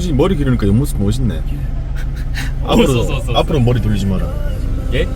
정신이 머리 기르니까 옆모습 멋있네. 앞으로 써, 써, 써, 앞으로 머리 돌리지 마라. 예?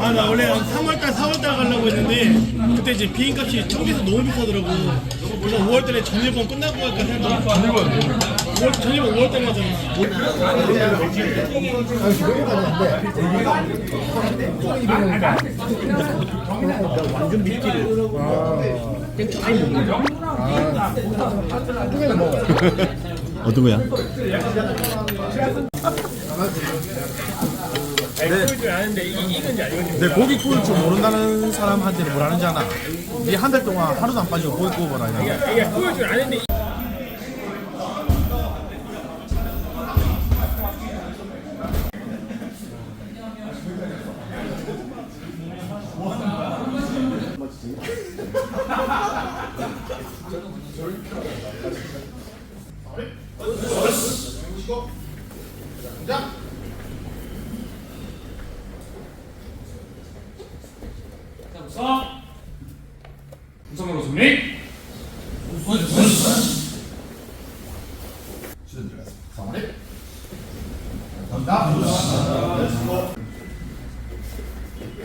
아 나 원래 한 3월달 4월달 가려고 했는데 그때 이제 비행값이 청계에서 너무 비싸더라고 그래서 5월달에 전일본 끝나고 갈까 생각 전일본 5월, 전일본 5월달에 하잖아 어떤 거야? 내 고기 구울 줄 모른다는 사람한테는 뭐라는지 아나? 네한 달 동안 하루도 안 빠지고 고기 구워봐라. 이 거. 우성으로 승리!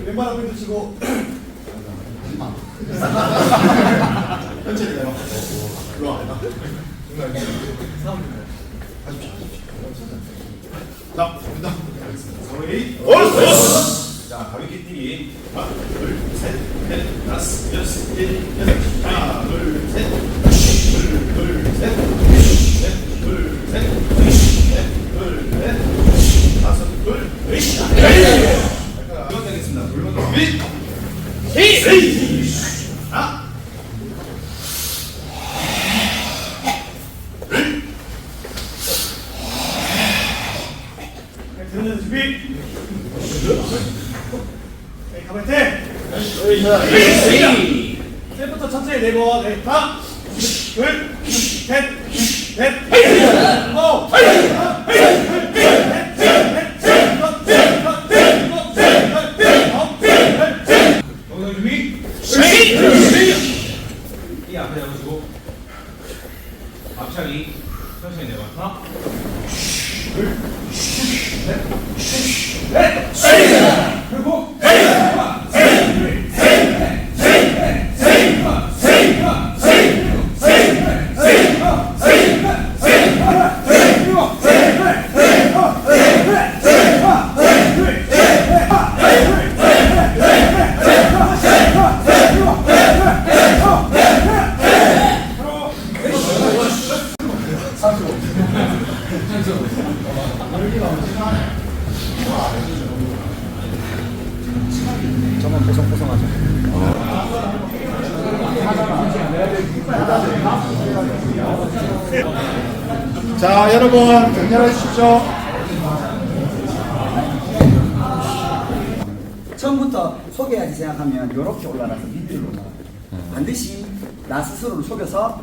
왼발 앞에 드시고 자, 일단 서울이 자, 가위기 뛰기 하나, 둘, 셋, 넷, 다섯, 여섯, 일곱, 여덟 하나, 둘, 셋, 둘, 둘, 셋, 넷, 둘, 셋, 넷, 둘, 넷, 다섯, 둘, 넷. 이거 되겠습니다. 돌면 준비. 하나, 들으면서 준비 네, 가만히 셋부터 천천히 내고 네, 하나 둘 셋넷넷 오 동영 준비. 이 앞에 잡으시고 앞차기 천천히 내봐. 하나, 자, 주십시오. 처음부터 속여야지 생각하면 이렇게 올라가서 밑으로 올라가. 반드시 나 스스로를 속여서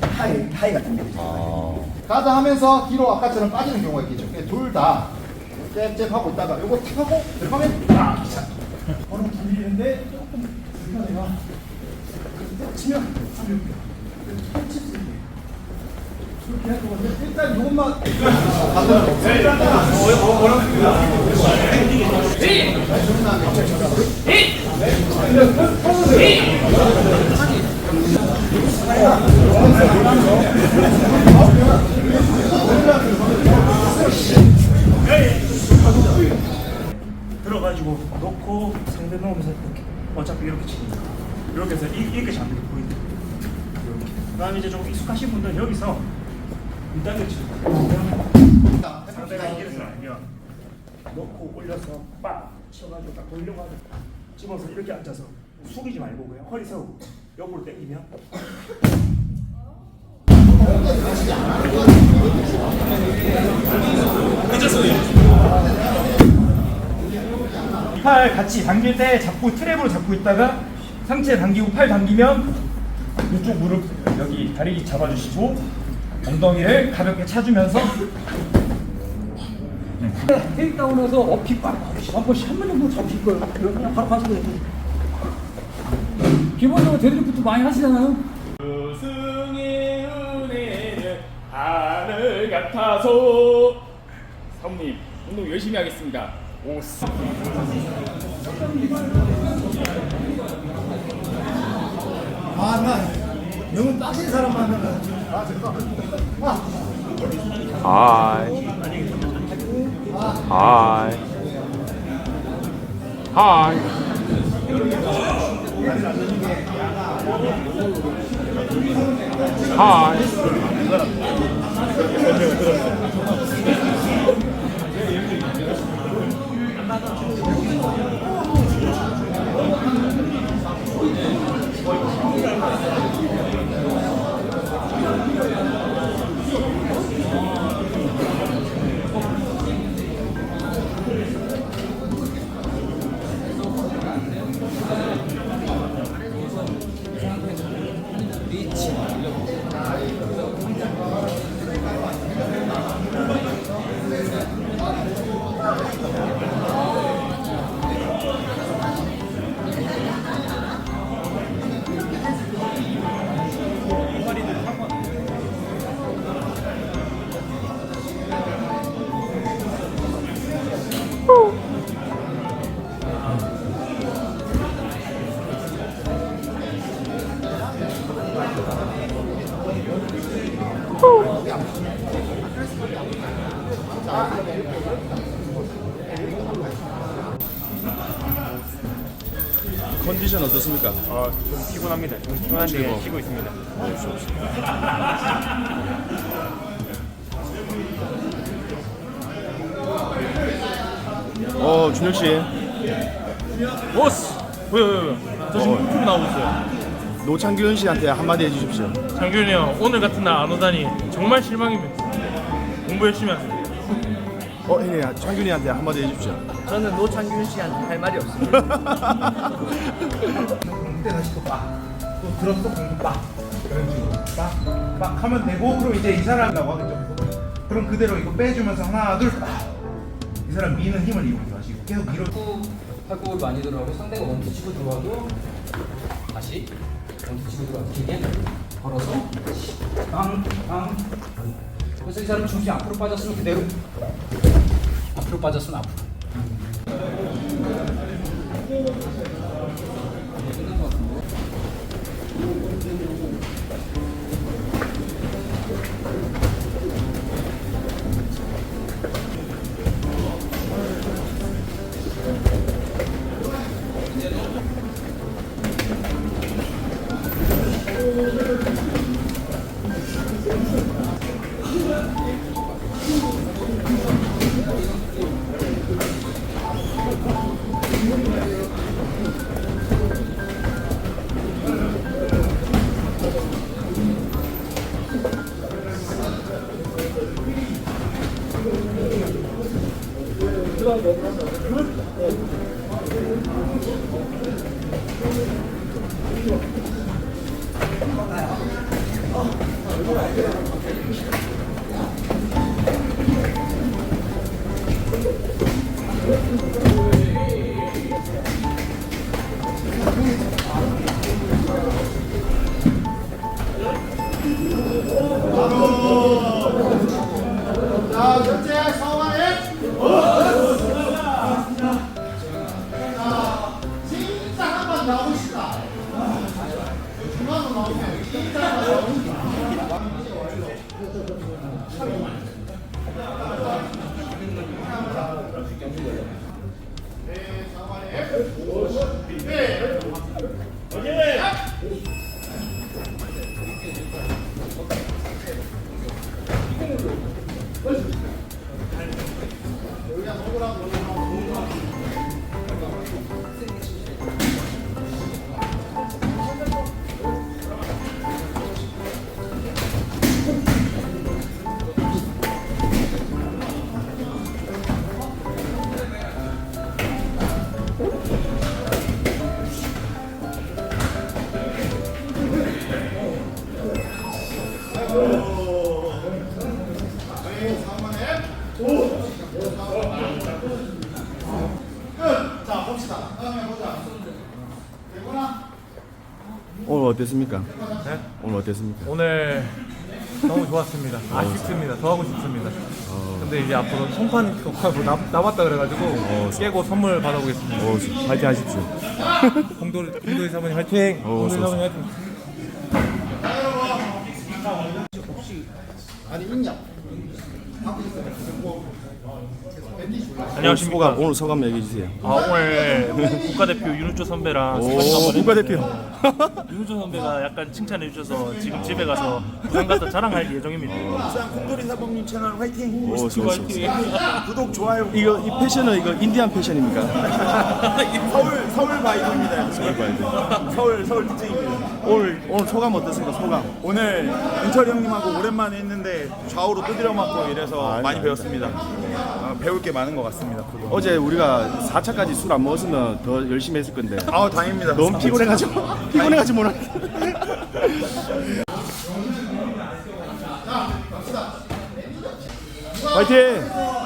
하이, 하이가 됩니다. 가드 하면서 뒤로 아까처럼 빠지는 경우가 있겠죠. 둘다 잽잽 하고 있다가 요거 탁 하고 들어가면 딱 차. 얼음 돌리는데 조금 불편해요 치면 이렇 일단 이것만 들어가지고 놓고 상대 놓으면서 이렇게 어차피 이렇게 치니까. 이렇게 해서 이- 이렇게 잡는 게 보인다 이렇게. 그 다음에 이제 좀 익숙하신 분들은 여기서 치는 거예요 상대가 알면 놓고 올려서 빡 쳐가지고 딱 돌려고 하면 집어서 이렇게 앉아서 숙이지 말고 그냥 허리 세우고 옆으로 당기면 팔 같이 당길 때 잡고 트랩으로 잡고 있다가 상체 당기고 팔 당기면 이쪽 무릎 여기 다리 잡아주시고 엉덩이를 가볍게 차주면서 테이크다운해서 어피 빡한 번씩 한 번 정도 잡으실 거예요. 그러면 바로 가시면 돼요. 기본적으로 데드리프트 많이 하시잖아요. 우승의 은혜는 하늘 같아서 사모님 운동 열심히 하겠습니다. 오. 아, 나 너무 빡신 사람 만나면 아. 아, Hi. Hi. Hi. 컨 좀 피곤합니다. 좀 피곤한데 쉬고 있습니다. 어, 준혁 씨. 보스! 왜요, 왜요, 왜요? 저 지금 유튜브 나오고 있어요. 노창균 씨한테 한마디 해주십시오. 장균이 형, 오늘 같은 날 안 오다니 정말 실망입니다. 공부 열심히 하세요. 어, 형님, 창균이한테 한마디 해주십시오. 저는 노창균 씨한테 할 말이 없습니다. 그때 다시 또 빡. 또 들었어, 공부 빡. 그런 식으로. 빡. 빡 하면 되고, 그럼 이제 이 사람이라고 하겠죠. 그럼 그대로 이거 빼주면서 하나, 둘, 빡. 이 사람 미는 힘을 이용해 가지고 계속 밀어. 팔굽을 많이 들어가고 상대가 원투 치고 들어와도 다시 원투 치고 들어와도 길게 걸어서 빵, 빵. 그래서 이 사람 중심이 앞으로 빠졌으면 그대로 앞으로 빠졌으면 앞으로. 나오면 일단 나오는 게 어땠습니까? 네? 오늘 어땠습니까? 오늘 너무 좋았습니다. 아쉽습니다. 더 하고 싶습니다. 근데 이제 앞으로 송판 뭐 남, 남았다 그래가지고 깨고 선물 받아보겠습니다. 오, 파이팅 하십시오. 공돌이 공돌이 사모님 화이팅! 오, 공돌이 사모님 화이팅! 오늘 소감, 오늘 소감 얘기해 주세요. 아, 오늘 국가대표 윤우조 선배랑 오, 국가대표. 윤우조 선배가 약간 칭찬해 주셔서 지금 집에 가서 부산 가서 자랑할 예정입니다. 콩돌이 사범님 채널 화이팅. 오, 좋아, 좋아. 구독, 좋아요. 이거 이 패션은 이거 인디안 패션입니까? 서울 서울 바이브입니다. 서울 바이브. 서울 서울 특징입니다. 오늘 오늘 소감 어떻습니까? 소감. 오늘 윤철이 형님하고 오랜만에 했는데 좌우로 두드려 맞고 이래서 아, 많이. 배웠습니다. 아, 배울 게 많은 것 같습니다. 그동안. 어제 우리가 4차까지 술 안 먹었으면 더 열심히 했을 건데 아우 다행입니다. 너무 피곤해가지고 피곤해가지고 못 하겠어. 파이팅!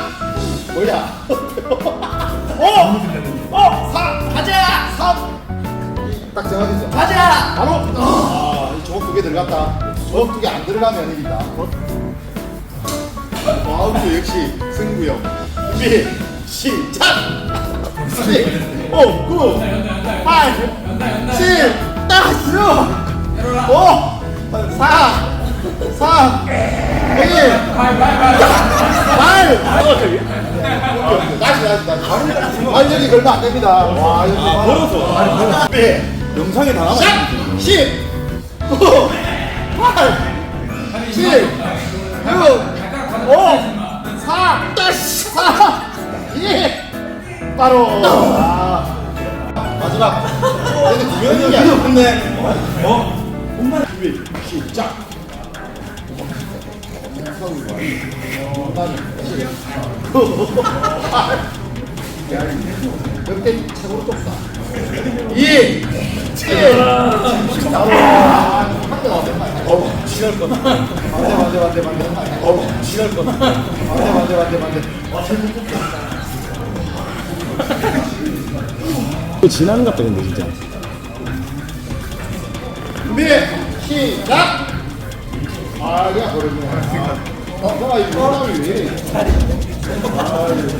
들어갔다. 두개안 들어가면 이긴다. 와우도 역시 승부형. 준비, 시작! 10, 5, 9, 8, 7, 8, 5, 4, 3, 1, 8, 다시, 다시, 다시. 완전히 걸면 안 됩니다. 와, 여기 걸어서. 준비. 영상에 다 남아. 10, 9, 8, 7, 6, 5, 4, 4, 2, 바로. 아, 마지막. 두 명이 아니었네. 어? 엄마. 준비, 시작. 역대 최고로 좁다. 2, 7, 바로. 한대 맞대. 어, 지날 것. 맞대, 맞대, 맞대, 맞대. 어, 지날 것. 맞대, 맞대, 맞대, 맞대. 또 지나는 것 같다 근데 진짜. 준비, 시작. 아, 그냥 버렸네.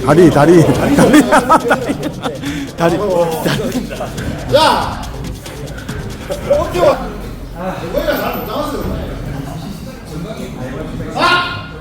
다리 다리 다리 다리 다리 야! 어때요? 내가 잘못 나왔어 아!